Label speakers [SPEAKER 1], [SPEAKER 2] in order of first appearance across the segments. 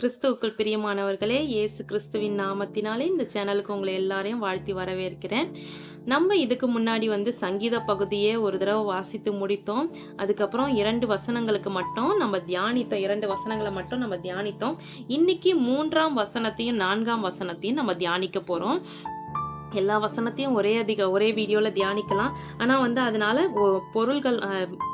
[SPEAKER 1] கிறிஸ்துவுக்குள் பிரியமானவர்களே இயேசு கிறிஸ்துவின் நாமத்தினாலே இந்த சேனலுக்கு உங்களை எல்லாரையும் வாழ்த்தி வரவேற்கிறேன். நம்ம இதுக்கு முன்னாடி வந்து சங்கீத பகுதியே ஒரு தடவை வாசித்து முடித்தோம். அதுக்கப்புறம் இரண்டு வசனங்களுக்கு மட்டும் நம்ம தியானித்தோம் இரண்டு வசனங்களை மட்டும் நம்ம தியானித்தோம். இன்னைக்கு மூன்றாம் வசனத்தையும் நான்காம் வசனத்தையும் நம்ம தியானிக்க போகிறோம் எல்லா வசனத்தையும் ஒரே அதிக ஒரே வீடியோவில் தியானிக்கலாம். ஆனால் வந்து அதனால பொருள்கள்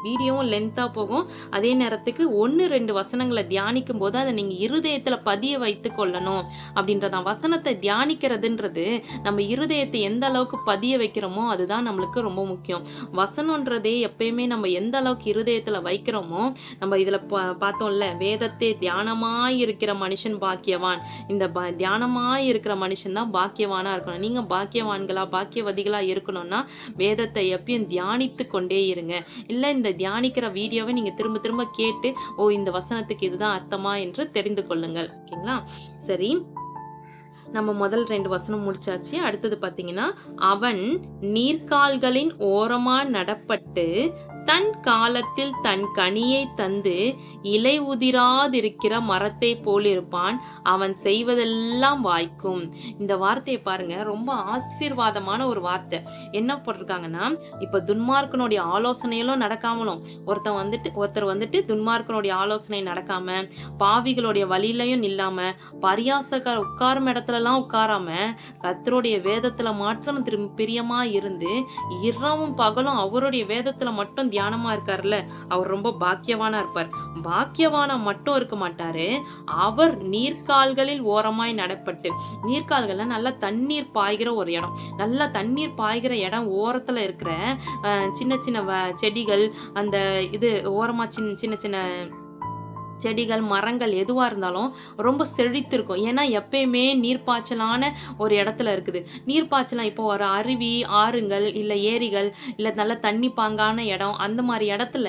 [SPEAKER 1] வீடியோவும் லென்த்தாக போகும். அதே நேரத்துக்கு ஒன்று ரெண்டு வசனங்களை தியானிக்கும் போது அதை நீங்கள் இருதயத்தில் பதிய வைத்து கொள்ளணும் அப்படின்றதான். வசனத்தை தியானிக்கிறதுன்றது நம்ம இருதயத்தை எந்த அளவுக்கு பதிய வைக்கிறோமோ அதுதான் நம்மளுக்கு ரொம்ப முக்கியம். வசனன்றதே எப்பயுமே நம்ம எந்த அளவுக்கு இருதயத்தில் வைக்கிறோமோ நம்ம இதில் பா பார்த்தோம்ல வேதத்தை தியானமாக இருக்கிற மனுஷன் பாக்கியவான். இந்த ப தியானமாக இருக்கிற மனுஷன் தான் பாக்கியவானாக இருக்கணும். நீங்கள் பாக்கியவான்களா பாக்கியவதிகளா இருக்கணும்னா வேதத்தை எப்பயும் தியானித்து கொண்டே இருங்க. இல்லை இந்த தியானிக்கிற வீடியோவை நீங்கள் திரும்ப திரும்ப கேட்டு ஓ இந்த வசனத்துக்கு இதுதான் அர்த்தமா என்று தெரிந்து கொள்ளுங்கள். ஓகேங்களா? சரி. நம்ம முதல் ரெண்டு வசனம் முடிச்சாச்சு. அடுத்தது பார்த்தீங்கன்னா அவன் நீர்க்கால்களின் ஓரமா நடப்பட்டு தன் காலத்தில் தன் கனியை தந்து இலை உதிராதிருக்கிற மரத்தை போலிருப்பான் அவன் செய்வதெல்லாம் வாய்க்கும். இந்த வார்த்தையை பாருங்க ரொம்ப ஆசீர்வாதமான ஒரு வார்த்தை. என்ன போட்டிருக்காங்கன்னா இப்ப துன்மார்க்கனுடைய ஆலோசனையிலும் நடக்காமலும் ஒருத்தன் வந்துட்டு ஒருத்தர் வந்துட்டு துன்மார்க்கனுடைய ஆலோசனை நடக்காம பாவிகளுடைய வழியிலையும் நில்லாம பரியாசக்கார உட்காரும் இடத்துலலாம் உட்காராம கர்த்தருடைய வேதத்துல மாற்றம் திரு பிரியமா இருந்து இரவும் பகலும் அவருடைய வேதத்துல மட்டும் தியானமா இருக்காருல்ல அவர் ரொம்ப பாக்கியவானா இருப்பார். பாக்கியவானா மட்டும் இருக்க மாட்டாரு. அவர் நீர்க்கால்களில் ஓரமாய் நடப்பட்டு நீர்க்கால்கள்ல நல்லா தண்ணீர் பாய்கிற ஒரு இடம். நல்லா தண்ணீர் பாய்கிற இடம் ஓரத்துல இருக்கிற அஹ், சின்ன சின்ன வ- செடிகள் அந்த இது ஓரமா சின்ன சின்ன சின்ன செடிகள் மரங்கள் எதுவாக இருந்தாலும் ரொம்ப செழித்திருக்கும். ஏன்னா எப்பயுமே நீர்ப்பாய்ச்சலான ஒரு இடத்துல இருக்குது. நீர்ப்பாய்ச்சலாம் இப்போ ஒரு அருவி ஆறுங்கள் இல்லை ஏரிகள் இல்லை நல்ல தண்ணி பாங்கான இடம் அந்த மாதிரி இடத்துல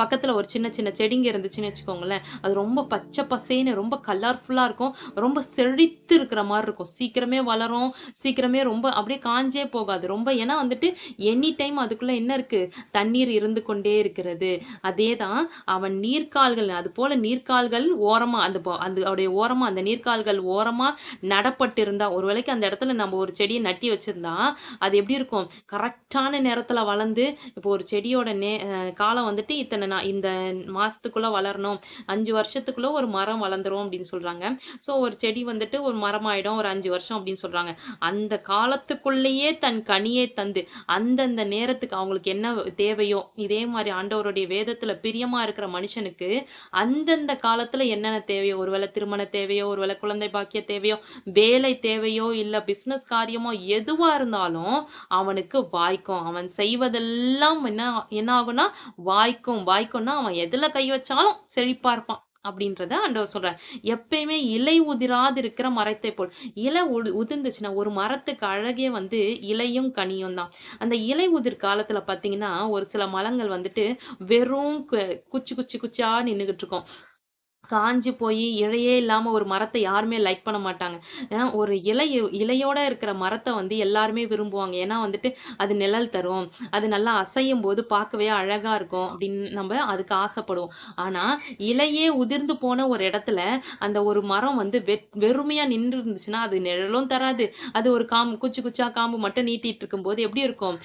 [SPEAKER 1] பக்கத்தில் ஒரு சின்ன சின்ன செடிங்க இருந்துச்சுன்னு வச்சுக்கோங்களேன் அது ரொம்ப பச்சை பசேன்னு ரொம்ப கலர்ஃபுல்லாக இருக்கும். ரொம்ப செழித்து இருக்கிற மாதிரி இருக்கும். சீக்கிரமே வளரும் சீக்கிரமே ரொம்ப அப்படியே காஞ்சே போகாது. ரொம்ப ஏன்னா வந்துட்டு எனி டைம் அதுக்குள்ளே என்ன இருக்குது தண்ணீர் இருந்து கொண்டே இருக்கிறது. அதே தான் அவன் நீர்க்கால்கள் அது போல் நீர்க்கால்கள் ஓரமாக அந்த அந்த அவருடைய ஓரமாக அந்த நீர்க்கால்கள் ஓரமாக நடப்பட்டிருந்தா ஒரு வேளைக்கு அந்த இடத்துல நம்ம ஒரு செடியை நட்டி வச்சுருந்தா அது எப்படி இருக்கும்? கரெக்டான நேரத்தில் வளர்ந்து இப்போ ஒரு செடியோட நே காலம் வந்துட்டு இத்தனை நா- இந்த மாதத்துக்குள்ளே வளரணும். அஞ்சு வருஷத்துக்குள்ளே ஒரு மரம் வளர்ந்துரும் அப்படின்னு சொல்கிறாங்க ஸோ ஒரு செடி வந்துட்டு ஒரு மரமாயிடும் ஒரு அஞ்சு வருஷம் அப்படின்னு சொல்கிறாங்க அந்த காலத்துக்குள்ளேயே தன் கனியை தந்து அந்தந்த நேரத்துக்கு அவங்களுக்கு என்ன தேவையோ இதே மாதிரி ஆண்டவருடைய வேதத்தில் பிரியமாக இருக்கிற மனுஷனுக்கு அந்த அந்தந்த காலத்துல என்னென்ன தேவையோ ஒருவேளை திருமண தேவையோ ஒருவேளை குழந்தை பாக்கிய தேவையோ வேலை தேவையோ இல்ல பிசினஸ் காரியமோ எதுவா இருந்தாலும் அவனுக்கு வாய்க்கும். அவன் செய்வதெல்லாம் என்ன என்ன ஆகும்னா வாய்க்கும். வாய்க்கும்னா அவன் எதுல கை வச்சாலும் செழிப்பா இருப்பான் அப்படின்றத ஆண்டவர் சொல்றார். எப்பயுமே இலை உதிராது இருக்கிற மரத்தை போல். இலை உது உதிர்ந்துச்சுன்னா ஒரு மரத்துக்கு அழகே வந்து இலையும் கனியும் தான். அந்த இலை உதிர் காலத்துல பாத்தீங்கன்னா ஒரு சில மரங்கள் வந்துட்டு வெறும் கு- குச்சி குச்சி குச்சியா நின்றுகிட்டு இருக்கும். காஞ்சு போய் இலையே இல்லாமல் ஒரு மரத்தை யாருமே லைக் பண்ண மாட்டாங்க. ஒரு இலை இலையோட இருக்கிற மரத்தை வந்து எல்லாருமே விரும்புவாங்க. ஏன்னா வந்துட்டு அது நிழல் தரும். அது நல்லா அசையும் போது பார்க்கவே அழகாக இருக்கும் அப்படின்னு நம்ம அதுக்கு ஆசைப்படுவோம். ஆனால் இலையே உதிர்ந்து போன ஒரு இடத்துல அந்த ஒரு மரம் வந்து வெ வெறுமையாக நின்று இருந்துச்சுன்னா அது நிழலும் தராது. அது ஒரு காம்பு குச்சி குச்சா காம்பு மட்டும் நீட்டிகிட்டு இருக்கும்போது எப்படி இருக்கும்?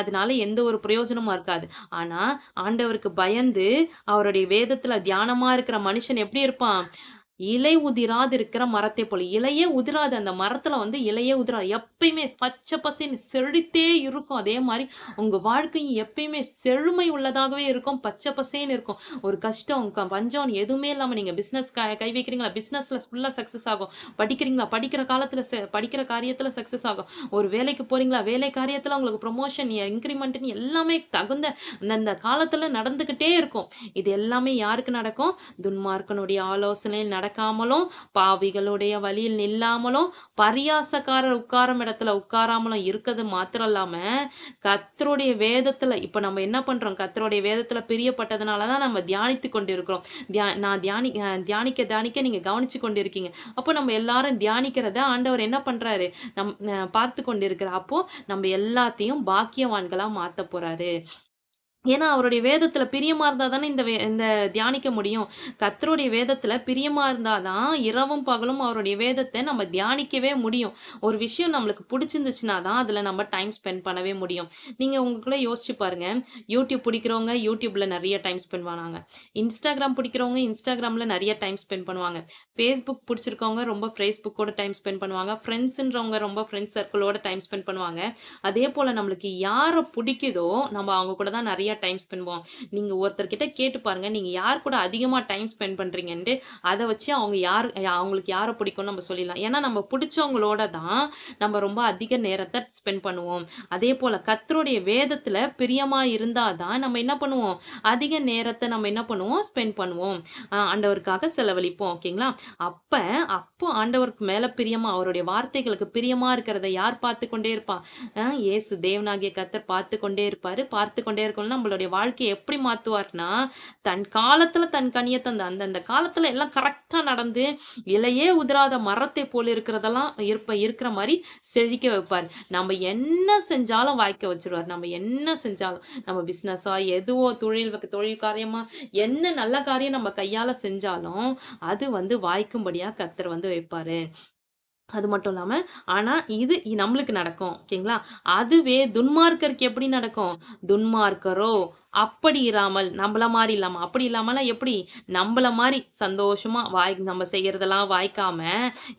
[SPEAKER 1] அதனால எந்த ஒரு பிரயோஜனமும் இருக்காது. ஆனால் ஆண்டவருக்கு பயந்து அவருடைய வேதத்தில் தியானமாக இருக்கிற மனுஷன் எப்படி இருப்பான்? இலை உதிராது இருக்கிற மரத்தை போல. இலையே உதிராது. அந்த மரத்துல வந்து இலையே உதிராது. எப்பயுமே பச்சை பசேன்னு செழித்தே இருக்கும். அதே மாதிரி உங்க வாழ்க்கையும் எப்பயுமே செழுமை உள்ளதாகவே இருக்கும். பச்சை பசேன்னு இருக்கும். ஒரு கஷ்டம் க- பஞ்சம் எதுவுமே இல்லாம நீங்க பிசினஸ் கை வைக்கிறீங்களா? பிசினஸ்ல ஃபுல்லா சக்சஸ் ஆகும். படிக்கிறீங்களா? படிக்கிற காலத்துல படிக்கிற காரியத்துல சக்சஸ் ஆகும். ஒரு வேலைக்கு போறீங்களா? வேலை காரியத்துல உங்களுக்கு ப்ரொமோஷன் இன்க்ரிமெண்ட்னு எல்லாமே தகுந்த அந்தந்த காலத்துல நடந்துகிட்டே இருக்கும். இது எல்லாமே யாருக்கு நடக்கும்? துன்மார்க்கனுடைய ஆலோசனையில் நடக்காமலும் பாவிகளுடைய வழியில் நில்லாமலும் பரியாசக்காரர் உட்காரும் இடத்துல உட்காராமலும் இருக்கிறது மாத்திரம் இல்லாம கத்தருடைய வேதத்துல இப்ப நம்ம என்ன பண்றோம்? கத்தருடைய வேதத்துல பிரியப்பட்டதுனாலதான் நம்ம தியானித்து கொண்டிருக்கிறோம். தியா நான் தியானி தியானிக்க தியானிக்க நீங்க கவனிச்சு கொண்டிருக்கீங்க. அப்போ நம்ம எல்லாரும் தியானிக்கிறத ஆண்டவர் என்ன பண்றாரு? நம் அஹ் பார்த்து கொண்டிருக்கிற அப்போ நம்ம எல்லாத்தையும் பாக்கியவான்களா மாத்த போறாரு. ஏன்னா அவருடைய வேதத்தில் பிரியமாக இருந்தால் தானே இந்த வே இந்த தியானிக்க முடியும். கத்தருடைய வேதத்தில் பிரியமாக இருந்தால் தான் இரவும் பகலும் அவருடைய வேதத்தை நம்ம தியானிக்கவே முடியும். ஒரு விஷயம் நம்மளுக்கு பிடிச்சிருந்துச்சுன்னா தான் அதில் நம்ம டைம் ஸ்பெண்ட் பண்ணவே முடியும். நீங்கள் உங்களுக்குள்ளே யோசிச்சு பாருங்க. யூடியூப் பிடிக்கிறவங்க யூடியூப்பில் நிறைய டைம் ஸ்பெண்ட் பண்ணுவாங்க. இன்ஸ்டாகிராம் பிடிக்கிறவங்க இன்ஸ்டாகிராமில் நிறைய டைம் ஸ்பெண்ட் பண்ணுவாங்க. ஃபேஸ்புக் பிடிச்சிருக்கவங்க ரொம்ப ஃபேஸ்புக்கோட டைம் ஸ்பெண்ட் பண்ணுவாங்க. ஃப்ரெண்ட்ஸுன்றவங்க ரொம்ப ஃப்ரெண்ட்ஸ் சர்க்கிளோட டைம் ஸ்பெண்ட் பண்ணுவாங்க. அதே போல் நம்மளுக்கு யாரை பிடிக்குதோ நம்ம அவங்க கூட தான் நிறைய டைம் ஸ்பெண்ட் பண்ணுவோம். நீங்க ஒருத்தர்கிட்ட கேட்டு பாருங்க. நீங்க யார் கூட அதிகமா டைம் ஸ்பெண்ட் பண்ணுறீங்கன்ட்டு அதை வச்சு அவங்க யார் அவங்களுக்கு யாரை பிடிக்கும்னு நம்ம சொல்லிடலாம். ஏன்னா நம்ம பிடிச்சவங்களோட தான் நம்ம ரொம்ப அதிக நேரத்தை ஸ்பெண்ட் பண்ணுவோம். அதே போல் கத்தருடைய வேதத்தில் பிரியமாக இருந்தால் தான் நம்ம என்ன பண்ணுவோம்? அதிக நேரத்தை நம்ம என்ன பண்ணுவோம்? ஸ்பெண்ட் பண்ணுவோம். ஆண்டவருக்காக செலவழிப்போம். ஓகேங்களா? அப்ப அப்போ ஆண்டவருக்கு மேலே பிரியமாக அவருடைய வார்த்தைகளுக்கு பிரியமாக இருக்கிறத யார் பார்த்து கொண்டே இருப்பா? ஏசு தேவனாகிய கத்தர் பார்த்து கொண்டே இருப்பார் பார்த்து கொண்டே இருக்கணும்னா நம்மளுடைய வாழ்க்கையை எப்படி மாற்றுவார்னா தன் காலத்துல தன் கனியை தந்த அந்தந்த காலத்துல எல்லாம் கரெக்டாக நடந்து, இலையே உதிராத மரத்தை போல் இருக்கிறதெல்லாம் இருப்ப இருக்கிற மாதிரி செழிக்க வைப்பார். நம்ம என்ன செஞ்சாலும் வாய்க்க வச்சிருவார் நம்ம என்ன செஞ்சாலும். நம்ம பிசினஸா, எதுவோ தொழில் தொழில் காரியமா, என்ன நல்ல காரியம் நம்ம கையால செஞ்சாலும், அது வந்து வாய்க்கும்படியா கத்தர் வந்து வைப்பாரு. அது மட்டும் இல்லாமல் ஆனால் இது நம்மளுக்கு நடக்கும். ஓகேங்களா? அதுவே துன்மார்க்கருக்கு எப்படி நடக்கும்? துன்மார்க்கரோ அப்படி இராமல், நம்மள மாதிரி இல்லாமல் அப்படி இல்லாமலாம் எப்படி? நம்மள மாதிரி சந்தோஷமா வாய் நம்ம செய்யறதெல்லாம் வாய்க்காம,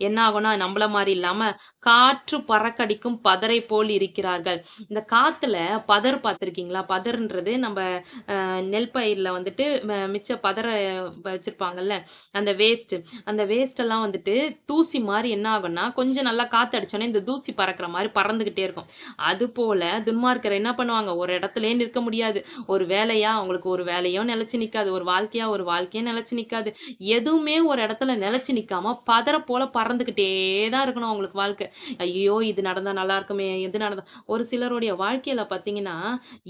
[SPEAKER 1] என்ன ஆகும்னா நம்மள மாதிரி இல்லாமல் காற்று பறக்கடிக்கும் பதரை போல் இருக்கிறார்கள். இந்த காற்றுல பதர் பார்த்துருக்கீங்களா? பதர்ன்றது நம்ம நெல் பயிர்ல வந்துட்டு மிச்ச பதரை வச்சிருப்பாங்கல்ல, அந்த வேஸ்ட்டு. அந்த வேஸ்டெல்லாம் வந்துட்டு தூசி மாதிரி என்ன ஆகும்னா, கொஞ்சம் நல்லா காற்று அடிச்சோனே இந்த தூசி பறக்கிற மாதிரி பறந்துகிட்டே இருக்கும். அது போல துன்மார்க்கர் என்ன பண்ணுவாங்க? ஒரு இடத்துலேயே நிற்க முடியாது. ஒரு வேலையா அவங்களுக்கு ஒரு வேலையும் நிலைச்சு நிக்காது. ஒரு வாழ்க்கையா ஒரு வாழ்க்கையும் நிலைச்சு நிக்காது. எதுவுமே ஒரு இடத்துல நிலச்சி நிக்காம பதற போல பறந்துக்கிட்டே தான் இருக்கணும் அவங்களுக்கு வாழ்க்கை. ஐயோ! இது நடந்தா நல்லா இருக்குமே! இது நடந்தா ஒரு சிலருடைய வாழ்க்கையில பார்த்தீங்கன்னா,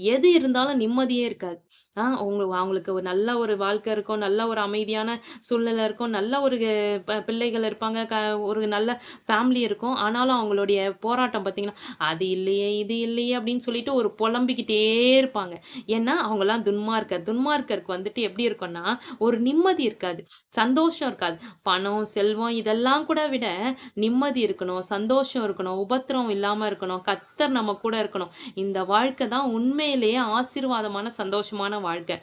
[SPEAKER 1] எது இருந்தாலும் நிம்மதியே இருக்காது. ஆ அவங்களுக்கு ஒரு நல்ல ஒரு வாழ்க்கை இருக்கும். நல்ல ஒரு அமைதியான சூழ்நிலை இருக்கும். நல்ல ஒரு ப பிள்ளைகள் இருப்பாங்க. க ஒரு நல்ல ஃபேமிலி இருக்கும். ஆனாலும் அவங்களுடைய போராட்டம் பார்த்தீங்கன்னா, அது இல்லையே, இது இல்லையே அப்படின்னு சொல்லிட்டு ஒரு புலம்பிக்கிட்டே இருப்பாங்க. ஏன்னா, அவங்கலாம் துன்மார்க்கர். துன்மார்க்கருக்கு வந்துட்டு எப்படி இருக்கும்னா, ஒரு நிம்மதி இருக்காது. சந்தோஷம் இருக்காது. பணம், செல்வம் இதெல்லாம் கூட விட நிம்மதி இருக்கணும், சந்தோஷம் இருக்கணும், உபத்திரம் இல்லாம இருக்கணும், கர்த்தர் நம்ம கூட இருக்கணும். இந்த வாழ்க்கை தான் உண்மையிலேயே ஆசீர்வாதமான, சந்தோஷமான வாழ்க்கை.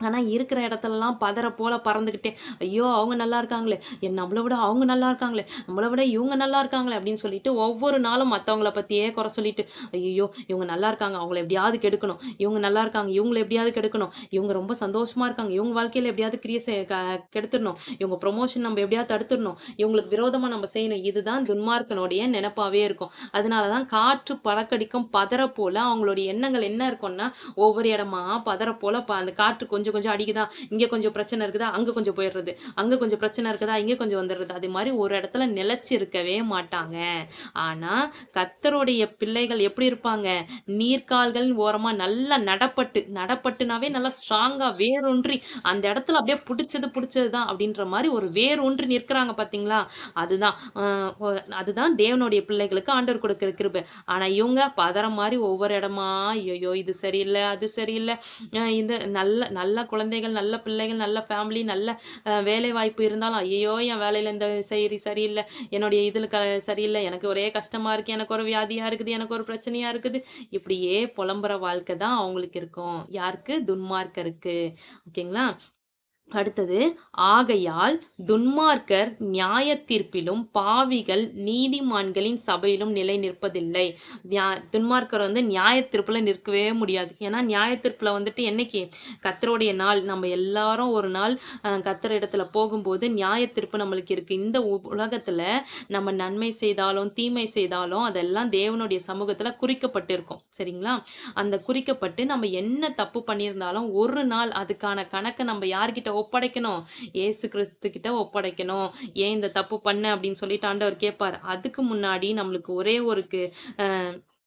[SPEAKER 1] ஆனால் இருக்கிற இடத்துலலாம் பதற போல பறந்துக்கிட்டே ஐயோ! அவங்க நல்லா இருக்காங்களே, என் நம்மளை விட அவங்க நல்லா இருக்காங்களே, நம்மளை விட இவங்க நல்லா இருக்காங்களே அப்படின்னு சொல்லிட்டு ஒவ்வொரு நாளும் மற்றவங்கள பற்றியே குறை சொல்லிட்டு, ஐயோ இவங்க நல்லா இருக்காங்க. அவங்கள எப்படியாவது கெடுக்கணும். இவங்க நல்லா இருக்காங்க. இவங்களை எப்படியாவது கெடுக்கணும். இவங்க ரொம்ப சந்தோஷமா இருக்காங்க. இவங்க வாழ்க்கையில் எப்படியாவது கிரிய க கெடுத்துடணும். இவங்க ப்ரொமோஷன் நம்ம எப்படியாவது தடுத்துடணும். இவங்களுக்கு விரோதமாக நம்ம செய்யணும். இதுதான் துன்மார்க்கனுடைய நினப்பாகவே இருக்கும். அதனால தான் காற்று பழக்கடிக்கும் பதற போல அவங்களுடைய எண்ணங்கள் என்ன இருக்கும்னா, ஒவ்வொரு இடமா பதற போல ப அந்த காற்று கொஞ்சம் கொஞ்சம் கொஞ்சம் அடிக்குதா, இங்க கொஞ்சம் பிரச்சனை இருக்குதா, அங்க கொஞ்சம் போயிடுறது. அங்க கொஞ்சம் பிரச்சனை இருக்குதா, இங்கே கொஞ்சம் வந்துடுறது. அது மாதிரி ஒரு இடத்துல நிலைச்சு இருக்கவே மாட்டாங்க. ஆனா, கத்தருடைய பிள்ளைகள் எப்படி இருப்பாங்க? நீர்கால்கள் ஓரமா நல்லா நடப்பட்டு, நடப்பட்டுனாவே நல்லா ஸ்ட்ராங்கா வேரூன்றி, அந்த இடத்துல அப்படியே பிடிச்சது பிடிச்சது தான் அப்படின்ற மாதிரி ஒரு வேரூன்றி நிற்கிறாங்க பார்த்தீங்களா? அதுதான் அதுதான் தேவனுடைய பிள்ளைகளுக்கு ஆண்டவர் கொடுக்குற கிருபை. ஆனா இவங்க பதற மாதிரி ஒவ்வொரு இடமா, ஐயோ இது சரியில்லை அது சரியில்லை இந்த நல்ல நல்ல குழந்தைகள், நல்ல பிள்ளைகள், நல்ல ஃபேமிலி, நல்ல வேலை வேலைவாய்ப்பு இருந்தாலும், ஐயோ என் வேலையில இந்த சரி சரியில்லை என்னுடைய இதுல க சரியில்லை எனக்கு ஒரே கஷ்டமா இருக்கு. எனக்கு ஒரு வியாதியாக இருக்குது. எனக்கு ஒரு பிரச்சனையா இருக்குது. இப்படியே புலம்புற வாழ்க்கை தான் அவங்களுக்கு இருக்கும். யாருக்கு? துன்மார்க்கருக்கு. ஓகேங்களா? அடுத்தது, ஆகையால் துன்மார்க்கர் நியாயத்தீர்ப்பிலும், பாவிகள் நீதிமான்களின் சபையிலும் நிலை நிற்பதில்லை. நியா துன்மார்க்கர் வந்து நியாயத்தீர்ப்புல நிற்கவே முடியாது. ஏன்னா நியாயத்தீர்ப்புல வந்துட்டு என்னைக்கு? கத்தருடைய நாள். நம்ம எல்லாரும் ஒரு நாள் அ இடத்துல போகும்போது நியாயத்தீர்ப்பு நம்மளுக்கு இருக்கு. இந்த உ உலகத்துல நம்ம நன்மை செய்தாலும், தீமை செய்தாலும் அதெல்லாம் தேவனுடைய சமூகத்துல குறிக்கப்பட்டிருக்கும். சரிங்களா? அந்த குறிக்கப்பட்டு நம்ம என்ன தப்பு பண்ணியிருந்தாலும், ஒரு நாள் அதுக்கான கணக்கை நம்ம யார்கிட்ட ஒப்படைக்கணும்? ஏசு கிறிஸ்து கிட்ட ஒப்படைக்கணும். ஏன் இந்த தப்பு பண்ண அப்படின்னு சொல்லிட்டு ஆண்டவர் கேட்பார். அதுக்கு முன்னாடி நம்மளுக்கு ஒரே ஒரு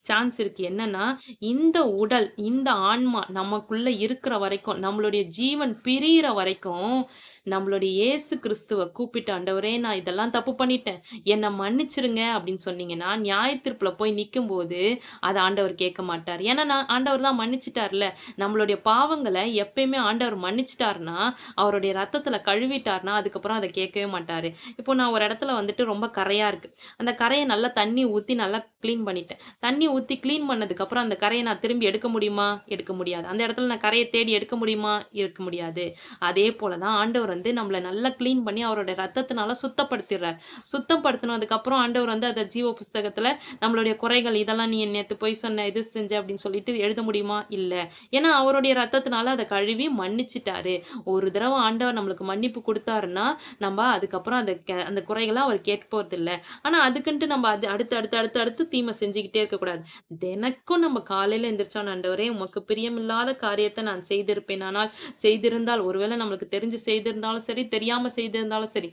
[SPEAKER 1] சான்ஸ் இருக்கு. என்னன்னா, இந்த உடல், இந்த ஆன்மா நமக்குள்ள இருக்கிற வரைக்கும், நம்மளுடைய ஜீவன் பிரியிற வரைக்கும், நம்மளுடைய இயேசு கிறிஸ்துவ கூப்பிட்டு, "ஆண்டவரே நான் இதெல்லாம் தப்பு பண்ணிட்டேன். என்னை மன்னிச்சிருங்க அப்படின்னு சொன்னீங்கன்னா, நியாயத்தீர்ப்புல போய் நிக்கும்போது, அதை ஆண்டவர் கேட்க மாட்டார் ஏன்னா, நான் ஆண்டவர் தான் மன்னிச்சிட்டார்ல நம்மளுடைய பாவங்களை எப்பயுமே ஆண்டவர் மன்னிச்சிட்டார்னா அவருடைய ரத்தத்துல கழுவிட்டாருன்னா, அதுக்கப்புறம் அதை கேட்கவே மாட்டார் இப்போ நான் ஒரு இடத்துல வந்துட்டு ரொம்ப கரையா இருக்கு. அந்த கரையை நல்லா தண்ணி ஊற்றி நல்லா க்ளீன் பண்ணிட்டேன். தண்ணி ஊற்றி கிளீன் பண்ணதுக்கப்புறம் அந்த கரையை நான் திரும்பி எடுக்க முடியுமா? எடுக்க முடியாது. அந்த இடத்துல நான் கரையை தேடி எடுக்க முடியுமா? இருக்க முடியாது. அதே போல தான் ஆண்டவர் வந்து நம்மள நல்லா க்ளீன் பண்ணி அவருடைய ரத்தத்தினால சுத்தப்படுத்திடுறார். சுத்தப்படுத்தினதுக்கப்புறம் ஆண்டவர் வந்து அதை ஜீவ புஸ்தகத்தில் நம்மளுடைய குறைகள், இதெல்லாம் நீ நேற்று போய் சொன்ன, இது செஞ்ச அப்படின்னு சொல்லிட்டு எழுத முடியுமா? இல்லை ஏன்னா, அவருடைய ரத்தத்தினால அதை கழுவி மன்னிச்சிட்டாரு ஒரு தடவை ஆண்டவர் நம்மளுக்கு மன்னிப்பு கொடுத்தாருன்னா நம்ம அதுக்கப்புறம் அந்த அந்த குறைகளை அவர் கேட்க இல்லை ஆனால் அதுக்குன்ட்டு நம்ம அது அடுத்து, அடுத்து, அடுத்து, அடுத்து தீமை செஞ்சுக்கிட்டே இருக்கக்கூடாது. தினக்கும் நம்ம காலையில எந்திரிச்சோம் "ஆண்டவரே உமக்கு பிரியமில்லாத காரியத்தை நான் செய்திருப்பேன் ஆனால் செய்திருந்தால்" ஒருவேளை நம்மளுக்கு தெரிஞ்சு செய்திருந்தாலும் சரி, தெரியாம செய்திருந்தாலும் சரி.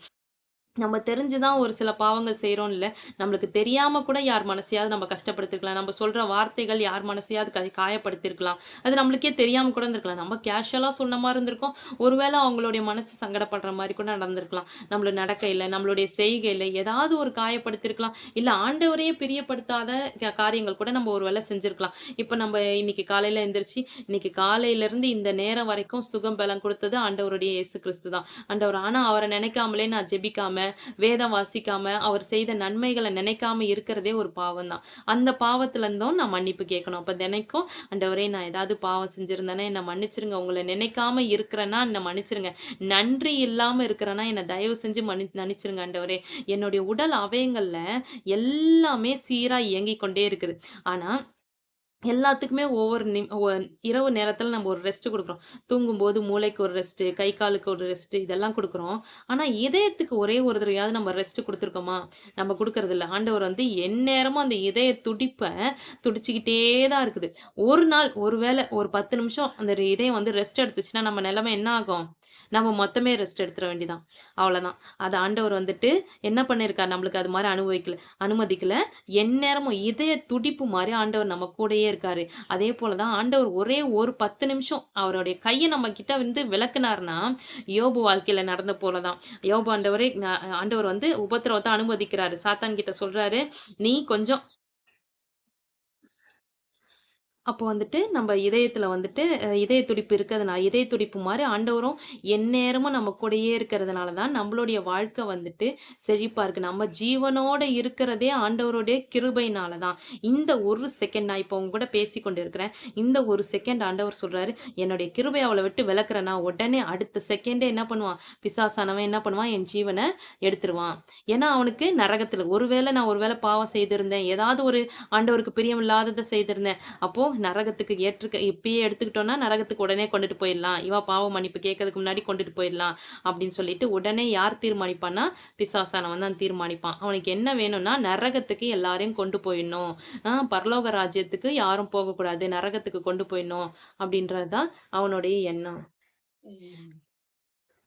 [SPEAKER 1] நம்ம தெரிஞ்சு தான் ஒரு சில பாவங்கள் செய்கிறோம் இல்லை நம்மளுக்கு தெரியாமல் கூட யார் மனசையாவது நம்ம கஷ்டப்படுத்திருக்கலாம். நம்ம சொல்கிற வார்த்தைகள் யார் மனசையாவது க காயப்படுத்தியிருக்கலாம். அது நம்மளுக்கே தெரியாமல் கூட இருந்திருக்கலாம். நம்ம கேஷுவலாக சொன்ன மாதிரி இருந்திருக்கும். ஒருவேளை அவங்களுடைய மனசு சங்கடப்படுற மாதிரி கூட நடந்திருக்கலாம். நம்மள இல்லை நம்மளுடைய செய்கையில ஏதாவது ஒரு காயப்படுத்தியிருக்கலாம். இல்லை ஆண்டவரையே பிரியப்படுத்தாத க காரியங்கள் கூட நம்ம ஒரு வேளை செஞ்சுருக்கலாம் இப்போ நம்ம இன்னைக்கு காலையில் எந்திரிச்சு, இன்னைக்கு காலையிலேருந்து இந்த நேரம் வரைக்கும் சுகம் பலம் கொடுத்தது ஆண்டவருடைய இயேசு கிறிஸ்து தான். ஆண்டவர் ஆனால் அவரை நினைக்காமலே நான் ஜெபிக்காம, வேதம் வாசிக்காம, அவர் செய்த நன்மைகளை நினைக்காம இருக்கிறதே ஒரு பாவம் தான். அந்த பாவத்துல இருந்தும் நான் மன்னிப்பு கேட்கணும். அப்ப தினைக்கும், அண்டவரே நான் ஏதாவது பாவம் செஞ்சிருந்தேன்னா என்ன மன்னிச்சிருங்க உங்களை நினைக்காம இருக்கிறேன்னா என்ன மன்னிச்சிருங்க நன்றி இல்லாம இருக்கிறேன்னா என்ன தயவு செஞ்சு மன்னி மன்னிச்சுருங்க ஆண்டவரே." என்னுடைய உடல் அவயங்கள்ல எல்லாமே சீரா இயங்கிக் கொண்டே இருக்குது. ஆனா, எல்லாத்துக்குமே ஒவ்வொரு நிம் இரவு நேரத்தில் நம்ம ஒரு ரெஸ்ட் கொடுக்குறோம் தூங்கும்போது மூளைக்கு ஒரு ரெஸ்ட்டு, கை காலுக்கு ஒரு ரெஸ்ட்டு இதெல்லாம் கொடுக்குறோம் ஆனால் இதயத்துக்கு ஒரே ஒரு தடவையாவது நம்ம ரெஸ்ட் கொடுத்துருக்கோமா நம்ம கொடுக்கறதில்ல ஆண்டவர் வந்து எந்நேரமும் அந்த இதய துடிப்பை துடிச்சுக்கிட்டே தான் இருக்குது. ஒரு நாள், ஒரு வேளை ஒரு 10 நிமிஷம் அந்த இதயம் வந்து ரெஸ்ட் எடுத்துச்சுன்னா, நம்ம நிலைமை என்ன ஆகும்? நம்ம மொத்தமே ரெஸ்ட் எடுத்துட வேண்டிதான் அவ்வளோதான் அது ஆண்டவர் வந்துட்டு என்ன பண்ணியிருக்கார், நம்மளுக்கு அது மாதிரி அனுபவிக்கல அனுமதிக்கல. எந்நேரமும் இதய துடிப்பு மாதிரி ஆண்டவர் நம்ம கூடயே இருக்காரு. அதே போல தான் ஆண்டவர் ஒரே ஒரு 10 நிமிஷம் அவருடைய கையை நம்ம கிட்ட வந்து விளக்குனார்னா யோபு வாழ்க்கையில நடந்த போல தான். யோபு ஆண்டவரே ஆண்டவர் வந்து உபத்திரவத்தை அனுமதிக்கிறாரு. சாத்தான் கிட்ட சொல்றாரு, "நீ கொஞ்சம்" அப்போ வந்துட்டு நம்ம இதயத்தில் வந்துட்டு இதய துடிப்பு இருக்கிறதுனால இதய துடிப்பு மாதிரி ஆண்டவரும் எந்நேரமும் நம்ம கூடயே இருக்கிறதுனால தான் நம்மளுடைய வாழ்க்கை வந்துட்டு செழிப்பாக இருக்குது நம்ம ஜீவனோட இருக்கிறதே ஆண்டவருடைய கிருபையினால தான். இந்த ஒரு செகண்ட் நான் இப்போ உங்க கூட பேசி கொண்டு இருக்கிறேன். இந்த ஒரு செகண்ட் ஆண்டவர் சொல்கிறாரு "என்னுடைய கிருபை அவளை விட்டு விளக்குறேன்னா உடனே அடுத்த செகண்டே என்ன பண்ணுவான்? பிசாசானவன் என்ன பண்ணுவான்? என் ஜீவனை எடுத்துருவான். ஏன்னா, அவனுக்கு நரகத்தில் ஒருவேளை நான் ஒருவேளை பாவம் செய்திருந்தேன். ஏதாவது ஒரு ஆண்டவருக்கு பிரியமில்லாதத செய்திருந்தேன். அப்போது நரகத்துக்கு ஏற்றுக்க இப்பயே எடுத்துக்கிட்டோம்னா, நரகத்துக்கு உடனே கொண்டுட்டு போயிரலாம். இவ பாவ மன்னிப்பு கேட்கறதுக்கு முன்னாடி கொண்டுட்டு போயிரலாம். அப்படின்னு சொல்லிட்டு உடனே யார் தீர்மானிப்பான்னா, பிசாசானவன் தான் தீர்மானிப்பான். அவனுக்கு என்ன வேணும்னா, நரகத்துக்கு எல்லாரையும் கொண்டு போயிடணும். பரலோக ராஜ்யத்துக்கு யாரும் போகக்கூடாது. நரகத்துக்கு கொண்டு போயிடணும். அப்படின்றது தான் அவனுடைய எண்ணம்.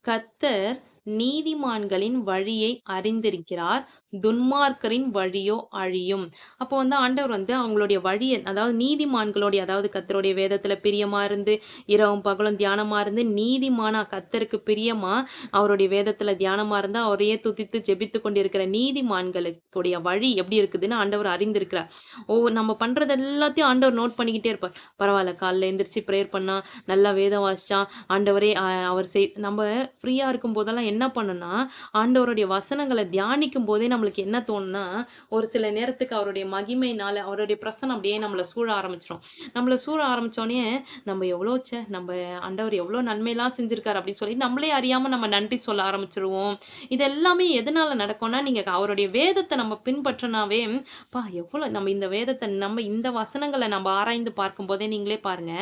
[SPEAKER 1] கர்த்தர் நீதிமான்களின் வழியை அறிந்திருக்கிறார். துன்மார்க்கரின் வழியோ அழியும். அப்போ வந்து ஆண்டவர் வந்து அவங்களுடைய வழியை அதாவது நீதிமான்களுடைய அதாவது கத்தருடைய வேதத்துல பிரியமா இருந்து, இரவும் பகலும் தியானமா இருந்து, நீதிமானா கத்தருக்கு பிரியமா அவருடைய வேதத்துல தியானமா இருந்து, அவரையே துதித்து ஜெபித்து கொண்டிருக்கிற நீதிமான்களுடைய வழி எப்படி இருக்குதுன்னு ஆண்டவர் அறிந்திருக்கிறார். ஓ நம்ம பண்றது எல்லாத்தையும் ஆண்டவர் நோட் பண்ணிக்கிட்டே இருப்பார். பரவாயில்ல காலைல எந்திரிச்சு ப்ரேயர் பண்ணா, நல்லா வேதம் வாசிச்சான், ஆண்டவரே அவர் செய் நம்ம ஃப்ரீயா இருக்கும்போதெல்லாம் என்ன பண்ணணும்னா, ஆண்டவருடைய வசனங்களை தியானிக்கும் போதே நம்மளுக்கு என்ன தோணுன்னா ஒரு சில நேரத்துக்கு அவருடைய மகிமைனால அவருடைய பிரசனம் அப்படியே நம்மளை சூழ ஆரம்பிச்சிடும் நம்மள சூழ ஆரம்பித்தோடனே நம்ம எவ்வளோ சே நம்ம ஆண்டவர் எவ்வளோ நன்மையெல்லாம் செஞ்சுருக்காரு அப்படின்னு சொல்லி நம்மளே அறியாமல் நம்ம நன்றி சொல்ல ஆரம்பிச்சிருவோம் இது எல்லாமே எதனால நடக்கும்னா, நீங்க அவருடைய வேதத்தை நம்ம பின்பற்றினாவே, பா எவ்வளோ நம்ம இந்த வேதத்தை நம்ம இந்த வசனங்களை நம்ம ஆராய்ந்து பார்க்கும்போதே நீங்களே பாருங்க,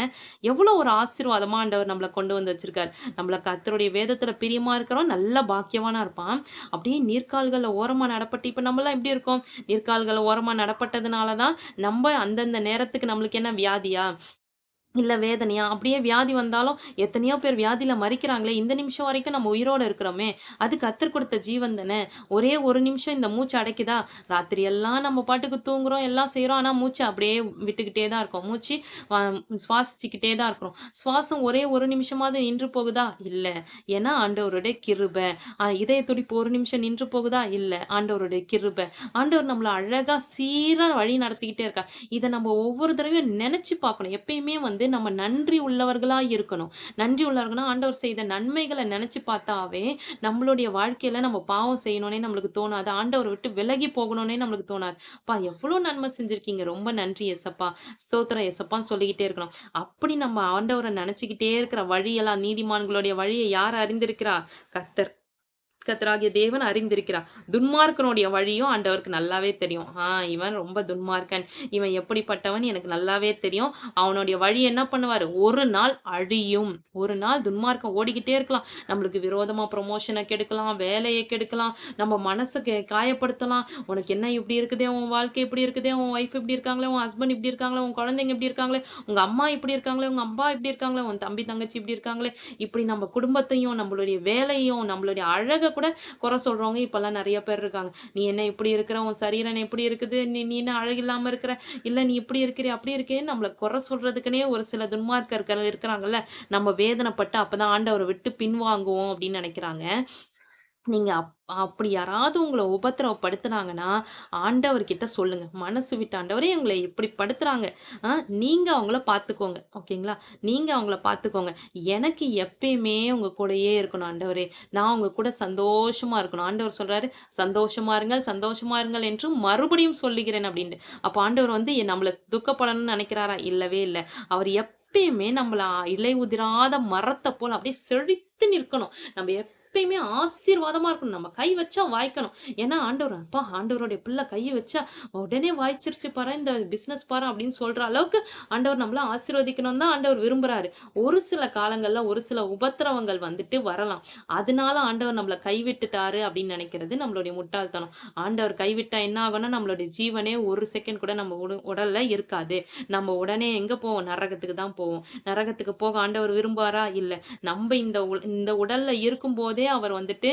[SPEAKER 1] எவ்வளோ ஒரு ஆசீர்வாதமா ஆண்டவர் நம்மளை கொண்டு வந்து வச்சிருக்காரு. நம்மளை கத்தருடைய வேதத்தில் பிரியமாக இருக்கிறோம் நல்ல நல்ல பாக்கியவானா இருப்பான். அப்படியே நீர்க்கால்கள்ல ஓரமா நடப்பட்டு இப்ப நம்மளாம் எப்படி இருக்கோம்? நீர்க்கால்கள்ல ஓரமா நடப்பட்டதுனால தான், நம்ம அந்தந்த நேரத்துக்கு நம்மளுக்கு என்ன வியாதியா? இல்லை வேதனையா? அப்படியே வியாதி வந்தாலும் எத்தனையோ பேர் வியாதியில் மறிக்கிறாங்களே இந்த நிமிஷம் வரைக்கும் நம்ம உயிரோட இருக்கிறோமே! அது கர்த்தர் கொடுத்த ஜீவன் தானே! ஒரே ஒரு நிமிஷம் இந்த மூச்சு அடைக்குதா? ராத்திரி எல்லாம் நம்ம பாட்டுக்கு தூங்குறோம், எல்லாம் செய்கிறோம் ஆனால் மூச்சு அப்படியே விட்டுக்கிட்டே தான் இருக்கும் மூச்சு சுவாசிச்சுக்கிட்டே தான் இருக்கிறோம். சுவாசம் ஒரே ஒரு நிமிஷமாவது நின்று போகுதா? இல்லை ஏன்னா ஆண்டவருடைய கிருபை இதய துடிப்பு ஒரு நிமிஷம் நின்று போகுதா? இல்லை ஆண்டவருடைய கிருபை ஆண்டவர் நம்மளை அழகாக சீராக வழி நடத்திக்கிட்டே இருக்கா இதை நம்ம ஒவ்வொரு தடவையும் நினச்சி பார்க்கணும். எப்பயுமே வந்து நம்ம நன்றி உள்ளவர்களா இருக்கணும். நன்றி உள்ளவர்கள்னா ஆண்டவர் செய்த நன்மைகளை நினைச்சு பார்த்தாவே, நம்மளுடைய வாழ்க்கையில நம்ம பாவம் செய்யணும்னே நம்மளுக்கு தோணாது. ஆண்டவர் விட்டு விலகி போகணும்னே நம்மளுக்கு தோணாது. "அப்பா எவ்வளவு நன்மை செஞ்சிருக்கீங்க. ரொம்ப நன்றி எசப்பா ஸ்தோத்திரம் எசப்பான்னு சொல்லிக்கிட்டே இருக்கணும். அப்படி நம்ம ஆண்டவரை நெனச்சுக்கிட்டே இருக்கிற வழியெல்லாம் நீதிமான்களுடைய வழியை யார் அறிந்திருக்கிறா? கர்த்தர். கத்தராகிய தேவன் அறிந்திருக்கிறார். துன்மார்க்கனுடைய வழியும் ஆண்டவருக்கு நல்லாவே தெரியும். ஆ இவன் ரொம்ப துன்மார்க்கன். இவன் எப்படிப்பட்டவன் எனக்கு நல்லாவே தெரியும். அவனுடைய வழி என்ன பண்ணுவார் ஒரு நாள் அழியும். ஒரு நாள் துன்மார்க்கம் ஓடிக்கிட்டே இருக்கலாம். நம்மளுக்கு விரோதமா ப்ரொமோஷனை கெடுக்கலாம், வேலையை கெடுக்கலாம், நம்ம மனசுக்கு காயப்படுத்தலாம். "உனக்கு என்ன இப்படி இருக்குதே, உன் வாழ்க்கை இப்படி இருக்குதே, உன் ஒய்ஃப் இப்படி இருக்காங்களே, உன் ஹஸ்பண்ட் இப்படி இருக்காங்களே, உன் குழந்தைங்க இப்படி இருக்காங்களே, உங்க அம்மா இப்படி இருக்காங்களே, உங்க அப்பா இப்படி இருக்காங்களே, உன் தம்பி, தங்கச்சி இப்படி இருக்காங்களே." இப்படி நம்ம குடும்பத்தையும், நம்மளுடைய வேலையும், நம்மளுடைய அழக கூட குறை சொல்றவங்க இப்போல்லாம் நிறைய பேர் இருக்காங்க. "நீ என்ன இப்படி இருக்கிற? உன் சரீரம் எப்படி இருக்குது? நீ நீ என்ன அழகில்லாமல் இருக்கிற? இல்ல நீ இப்படி இருக்கிறியே, அப்படி இருக்கேன்னு நம்மளை குறை சொல்கிறதுக்குனே ஒரு சில துன்மார்க்கர்கள் இருக்கிறாங்கல்ல. நம்ம வேதனைப்பட்டு அப்பதான் ஆண்டவரை விட்டு பின்வாங்குவோம் அப்படின்னு நினைக்கிறாங்க நீங்கள் அப் அப்படி யாராவது உங்களை உபத்திரவப்படுத்துனாங்கன்னா, ஆண்டவர்கிட்ட சொல்லுங்கள் மனசு விட்டு "ஆண்டவரே எங்கள இப்படி படுத்துகிறாங்க நீங்கள் அவங்கள பார்த்துக்கோங்க." ஓகேங்களா? நீங்கள் அவங்கள பார்த்துக்கோங்க. எனக்கு எப்பயுமே உங்கள் கூடயே இருக்கணும் ஆண்டவரே. நான் உங்கள் கூட சந்தோஷமாக இருக்கணும். ஆண்டவர் சொல்கிறாரு "சந்தோஷமா இருங்கள், சந்தோஷமா இருங்கள் என்று மறுபடியும் சொல்லுகிறேன்" அப்படின்ட்டு. அப்போ ஆண்டவர் வந்து நம்மளை துக்கப்படணும்னு நினைக்கிறாரா இல்லவே இல்லை அவர் எப்பயுமே நம்மளை இலை உதிராத மரத்தை போல் அப்படியே செழித்து நிற்கணும். நம்ம எப்பயுமே ஆசீர்வாதமாக இருக்கணும். நம்ம கை வச்சா வாய்க்கணும். ஏன்னா ஆண்டவர், "அப்பா ஆண்டவருடைய பிள்ளை கை வச்சா உடனே வாய்ச்சிருச்சு பாரு இந்த பிஸ்னஸ் பாரு அப்படின்னு சொல்ற அளவுக்கு ஆண்டவர் நம்மள ஆசீர்வதிக்கணும் தான் ஆண்டவர் விரும்புகிறாரு ஒரு சில காலங்கள்ல ஒரு சில உபத்திரவங்கள் வந்துட்டு வரலாம். அதனால ஆண்டவர் நம்மள கைவிட்டுட்டாரு அப்படின்னு நினைக்கிறது நம்மளுடைய முட்டாள்தனம். ஆண்டவர் கைவிட்டா என்ன ஆகும்னா, நம்மளுடைய ஜீவனே ஒரு செகண்ட் கூட நம்ம உட உடல்ல இருக்காது. நம்ம உடனே எங்க போவோம்? நரகத்துக்கு தான் போவோம். நரகத்துக்கு போக ஆண்டவர் விரும்புவாரா? இல்ல. நம்ம இந்த உ இந்த உடல்ல இருக்கும்போதே அவர் வந்துட்டு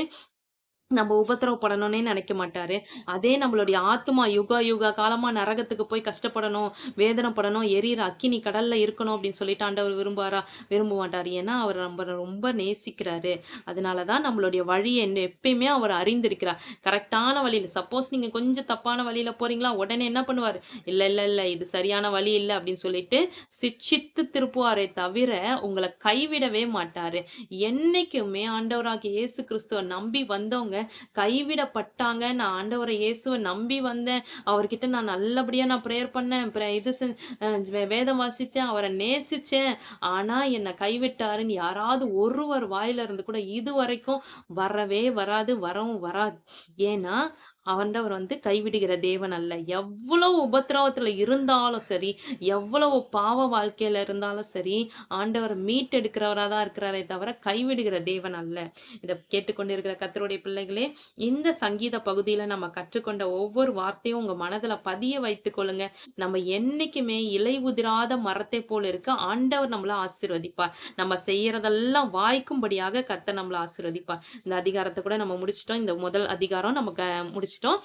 [SPEAKER 1] நம்ம உபத்திரவப்படணும்னே நினைக்க மாட்டாரு. அதே நம்மளுடைய ஆத்துமா யுகா யுகா காலமா நரகத்துக்கு போய் கஷ்டப்படணும், வேதனைப்படணும், எரியிற அக்கினி கடல்ல இருக்கணும் அப்படின்னு சொல்லிட்டு ஆண்டவர் விரும்புவாரா? விரும்ப மாட்டார் ஏன்னா அவர் நம்ம ரொம்ப நேசிக்கிறாரு. அதனால தான் நம்மளுடைய வழியை என்ன எப்பயுமே அவர் அறிந்திருக்கிறார். கரெக்டான வழியில் சப்போஸ் நீங்க கொஞ்சம் தப்பான வழியில போறீங்களா? உடனே என்ன பண்ணுவார் "இல்ல, இல்ல, இல்ல. இது சரியான வழி இல்லை அப்படின்னு சொல்லிட்டு சிட்சித்து திருப்புவாரே தவிர, உங்களை கைவிடவே மாட்டாரு. என்னைக்குமே ஆண்டவராக இயேசு கிறிஸ்துவ நம்பி வந்தவங்க கைவிடப்பட்டாங்க. நான் ஆண்டவரை இயேசுவை நம்பி வந்தேன். அவர்கிட்ட நான் நல்லபடியா நான் ப்ரேயர் பண்ணேன். இது வேதம் வாசிச்சேன். அவரை நேசிச்சேன். ஆனா என்னை கைவிட்டாருன்னு யாராவது ஒருவர் வாயில இருந்து கூட இதுவரைக்கும் வரவே வராது. வரவும் வராது. ஏன்னா, ஆண்டவர் வந்து கைவிடுகிற தேவன் அல்ல. எவ்வளவு உபத்திரவத்துல இருந்தாலும் சரி, எவ்வளவு பாவ வாழ்க்கையில இருந்தாலும் சரி, ஆண்டவர் மீட்டெடுக்கிறவரா தான் இருக்கிறாரே தவிர, கைவிடுகிற தேவன் அல்ல. இதை கேட்டுக்கொண்டிருக்கிற கத்தருடைய பிள்ளைகளே, இந்த சங்கீத பகுதியில நம்ம கற்றுக்கொண்ட ஒவ்வொரு வார்த்தையும் உங்க மனதுல பதிய வைத்துக் கொள்ளுங்க. நம்ம என்னைக்குமே இலை உதிராத மரத்தை போல இருக்க ஆண்டவர் நம்மள ஆசீர்வதிப்பார். நம்ம செய்யறதெல்லாம் வாய்க்கும்படியாக கத்தை நம்மள ஆசீர்வதிப்பார். இந்த அதிகாரத்தை கூட நம்ம முடிச்சிட்டோம் இந்த முதல் அதிகாரம் நமக்கு முடிச்சு முடிச்சுட்டோம்.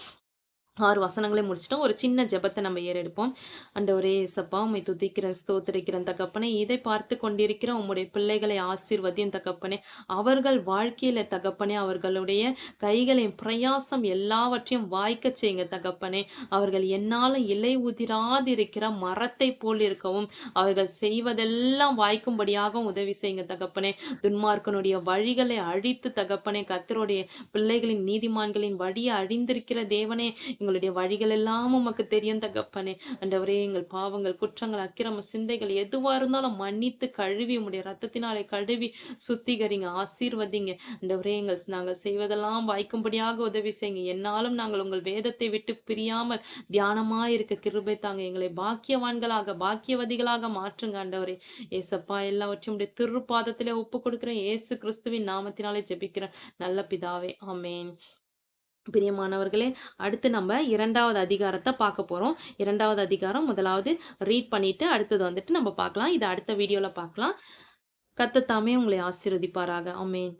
[SPEAKER 1] ஆறு வசனங்களே முடிச்சிட்டோம் ஒரு சின்ன ஜபத்தை நம்ம ஏறெடுப்போம். அண்ட் ஒரே சப்பா உண்மை துதிக்கிறேன், ஸ்தோத்திரிக்கிறேன் தகப்பனே. இதை பார்த்து கொண்டிருக்கிற உம்முடைய பிள்ளைகளை ஆசீர்வதியும் தகப்பனே. அவர்கள் வாழ்க்கையில தகப்பனே, அவர்களுடைய கைகளின் பிரயாசம் எல்லாவற்றையும் வாய்க்க செய்யுங்க தகப்பனே. அவர்கள் என்னால் இலை உதிராதிருக்கிற மரத்தை போல் இருக்கவும், அவர்கள் செய்வதெல்லாம் வாய்க்கும்படியாகவும் உதவி செய்யுங்க தகப்பனே. துன்மார்க்கனுடைய வழிகளை அழித்து தகப்பனே, கத்தருடைய பிள்ளைகளின் நீதிமான்களின் வழியை அழிந்திருக்கிற தேவனே, எங்களுடைய வழிகள் எல்லாம் உமக்கு தெரியும் தகப்பனே. அண்டவரே எங்கள் பாவங்கள், குற்றங்கள், அக்கிரம சிந்தைகள் எதுவா இருந்தாலும் மன்னித்து கழுவி உங்களுடைய ரத்தத்தினாலே கழுவி சுத்திகரிங்க, ஆசீர்வதிங்க. அண்டவரே எங்கள் நாங்கள் செய்வதெல்லாம் வாய்க்கும்படியாக உதவி செய்யுங்க. என்னாலும் நாங்கள் உங்கள் வேதத்தை விட்டு பிரியாமல் தியானமா இருக்க கிருபை தாங்க. எங்களை பாக்கியவான்களாக, பாக்கியவதிகளாக மாற்றுங்க ஆண்டவரே. ஏசப்பா எல்லாவற்றையும் உடைய திருப்பாதத்திலே ஒப்பு கொடுக்கிறேன். இயேசு கிறிஸ்துவின் நாமத்தினாலே ஜெபிக்கிறேன். நல்ல பிதாவே. ஆமேன் பிரியமானவர்களே அடுத்து நம்ம இரண்டாவது அதிகாரத்தை பார்க்க போகிறோம் இரண்டாவது அதிகாரம் முதலாவது ரீட் பண்ணிவிட்டு அடுத்தது வந்துட்டு நம்ம பார்க்கலாம். இது அடுத்த வீடியோவில் பார்க்கலாம். கத்தத்தாமே உங்களை ஆசீர்வதிப்பாராக. அமேன்